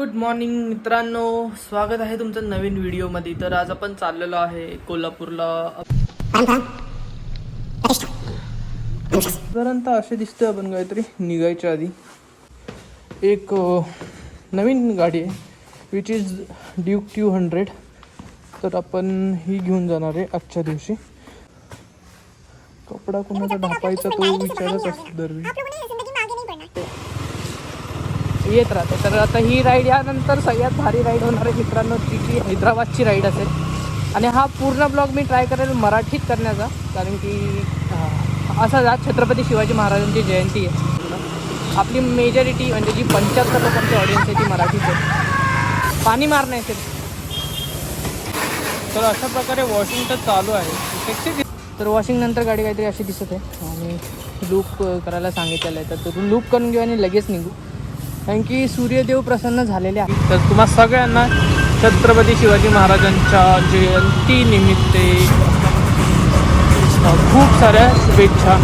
Good morning मित्रांनो. स्वागत आहे तुमचं नवीन व्हिडिओमध्ये. तर आज आपण चाललेलो आहे कोल्हापूरला. साधारणतः असे दिसतं आपण काहीतरी निघायच्या आधी. एक नवीन गाडी आहे which is Duke two hundred तर आपण ही घेऊन जाणार आहे आजच्या दिवशी. कपडा कोणाचा ढापायचा तो विचारच असतो दरवेळी. येत राहते. तर आता ही राईड यानंतर सगळ्यात भारी राईड होणार आहे मित्रांनो जी की हैदराबादची राईड असेल. आणि हा पूर्ण ब्लॉग मी ट्राय करेल मराठीत करण्याचा. कारण की असा आज छत्रपती शिवाजी महाराजांची जयंती आहे. आपली मेजॉरिटी म्हणजे जी पंच्याहत्तर लोकांची ऑडियन्स आहे ती मराठीच आहे. पाणी मारणं सिर्फ. तर अशा प्रकारे वॉशिंग तर चालू आहे. तर वॉशिंग नंतर गाडी काहीतरी अशी दिसत आहे. आणि लूप करायला सांगितलेलं आहे. तर लूप करून घेऊ आणि लगेच निघू. कारण की सूर्यदेव प्रसन्न झालेले आहे तर तुम्हा सगळ्यांना छत्रपती शिवाजी महाराजांच्या जयंती निमित्त खूप साऱ्या शुभेच्छा.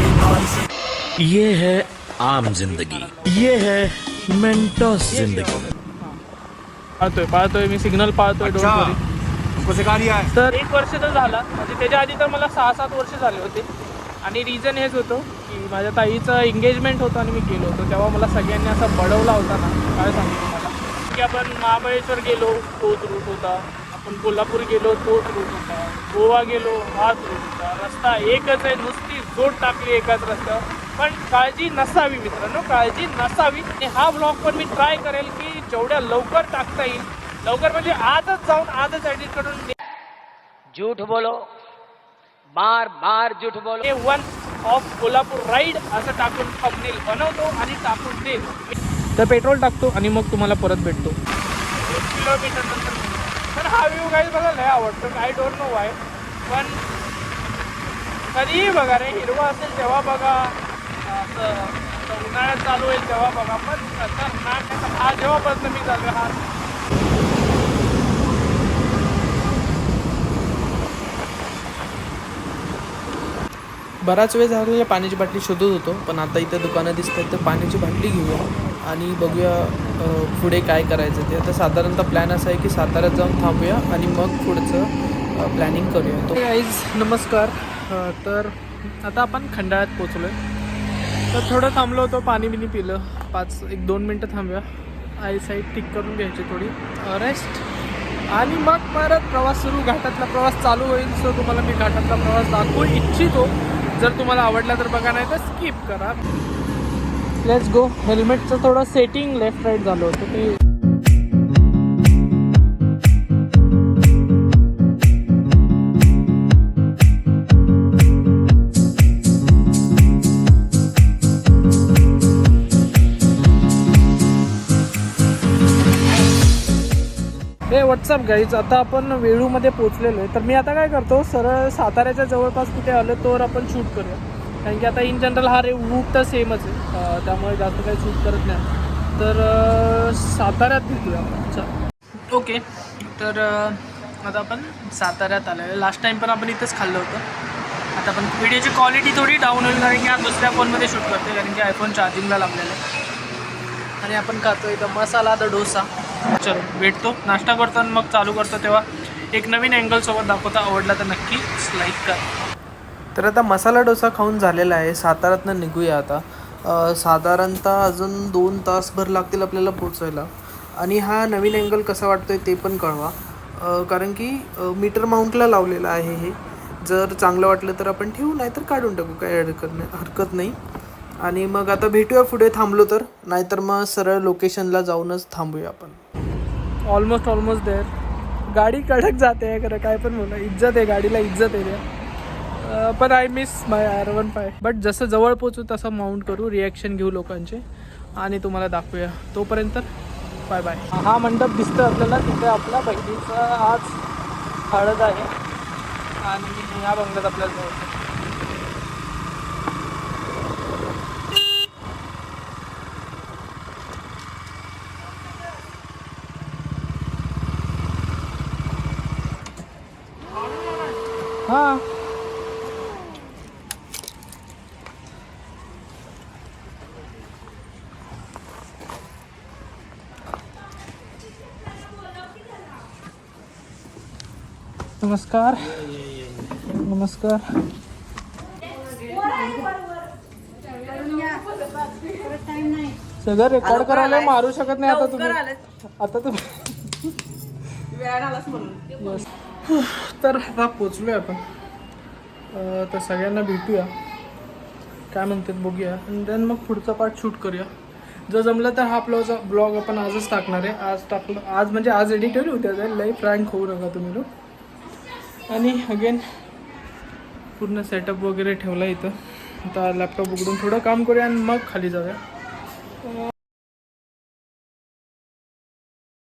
ये है आम जिंदगी ये है मेंटोस जिंदगी. पाळतोय पाळतोय मी सिग्नल पाळतोय है तर एक वर्ष तर झाला म्हणजे त्याच्या आधी तर मला सहा सात वर्ष झाले होते. आणि रिझन हेच होतं की माझ्या ताईचं एंगेजमेंट होतं आणि मी गेलो होतो. तेव्हा मला सगळ्यांनी असा बडवला होता ना काय सांगू तुम्हाला. की आपण महाबळेश्वर गेलो तोच रूट होता. आपण कोल्हापूर गेलो तोच रूट होता. गोवा गेलो हाच रूट होता. रस्ता एकच आहे नुसती जोड टाकली एकाच रस्त्यावर. पण काळजी नसावी मित्रांनो काळजी नसावी. आणि हा ब्लॉग पण मी ट्राय करेल की जेवढ्या लवकर टाकता येईल. लवकर म्हणजे आजच जाऊन आजच एडिट करून झूठ बोलो. बार बार झूठ बोलो. वन ऑफ कोल्हापूर राईड असं टाकून थंबनेल बनवतो आणि टाकून देईल तर पेट्रोल टाकतो आणि मग तुम्हाला परत भेटतो. एक किलोमीटर नंतर पण हा व्ह्यू काही बघा लय आवडतो. आय डोंट नो वाय पण कधीही बघा रे हिरवा असेल तेव्हा बघा. असं उन्हाळ्यात चालू होईल तेव्हा बघा. पण आता ना हा जेव्हापासून मी चालू आहे, हा बराच वेळ झालेला पाण्याची बाटली शोधत होतो पण आता इथं दुकानं दिसत आहेत तर पाण्याची बाटली घेऊया आणि बघूया पुढे काय करायचं ते. आता साधारणतः प्लॅन असा आहे की साताऱ्यात जाऊन थांबूया आणि मग पुढचं प्लॅनिंग करूया. तो गाईज नमस्कार. तर आता आपण खंडाळ्यात पोचलो आहे तर थोडं थांबलो होतो पाणी बिनी पिलं. पाच एक दोन मिनटं थांबूया. आई साईड टिक करून घ्यायची थोडी. रेस्ट आणि मग परत प्रवास सुरू. घाटातला प्रवास चालू होईल सो तुम्हाला मी घाटातला प्रवास दाखवू इच्छितो. जर तुम्हाला आवडला तर बघा नाही तर स्किप करा. लेट्स गो हेल्मेटचं थोडं सेटिंग लेफ्ट राईट झालं होतं ते. हे व्हॉट्सअप गाईज आता आपण वेळूमध्ये पोहोचलेलो आहे. तर मी आता काय करतो सरळ साताऱ्याच्या जवळपास कुठे आलो तोवर आपण शूट करूया. कारण की आता इन जनरल हा रे रूट तर सेमच आहे. त्यामुळे जास्त काही शूट करत नाही तर साताऱ्यात भेटूया आपण. चल. ओके. तर आता आपण साताऱ्यात आलो आहे. लास्ट टाईम पण आपण इथंच खाल्लं होतं. आता आपण व्हिडिओची क्वालिटी थोडी डाऊन होईल कारण की आज दुसऱ्या फोनमध्ये शूट करते कारण की आयफोन चार्जिंगला लागलेला आहे. आणि आपण खातो इथं मसाला द डोसा. चलो भेटतो. नाश्ता करतो आणि मग चालू करतो तेव्हा एक नवीन अँगलसोबत दाखवता आवडला तर नक्की लाईक करा. तर आता मसाला डोसा खाऊन झालेला आहे. सातारातनं निघूया आता. साधारणतः अजून दोन तासभर लागतील आपल्याला पोचायला आणि हा नवीन अँगल कसा वाटतो आहे ते पण कळवा. कारण की मीटर माउंटला लावलेलं आहे हे. जर चांगलं वाटलं तर आपण ठेवू नाही तर काढून टाकू. काही हरकत नाही हरकत नाही. आणि मग आता भेटूया पुढे थांबलो तर. नाहीतर मग सरळ लोकेशनला जाऊनच थांबूया आपण. ऑलमोस्ट ऑलमोस्ट देर गाडी कडक जाते खरं काय पण बोला इज्जत आहे गाडीला इज्जत आहे त्या. पण I miss my R one five but जसं जवळ पोचू तसं माउंट करू रिॲक्शन घेऊ लोकांचे. आणि तुम्हाला दाखवूया. तोपर्यंत बाय बाय हा मंडप दिसतो आपल्याला तिथे आपल्या बहिणीचा आज हळद आहे. आणि ह्या बंगल्यात आपल्याला जायचं हा. नमस्कार. नमस्कार. सगळं रेकॉर्ड करायला मारू शकत नाही आता तुम्ही. आता तुम्ही तर आता आहे आपण. तर सगळ्यांना भेटूया. काय म्हणतात बघूया. आणि देन मग पुढचा पार्ट शूट करूया. जर जमलं तर हा आपला ब्लॉग आपण आजच टाकणार आहे. आज टाकलं आज म्हणजे आज एडिट होईल उद्या जाईल लई फ्रँक होऊ नका तुम्ही लोक. आणि अगेन पूर्ण सेटअप वगैरे ठेवला इथं. आता लॅपटॉप उघडून थोडं काम करूया आणि मग खाली जाऊया.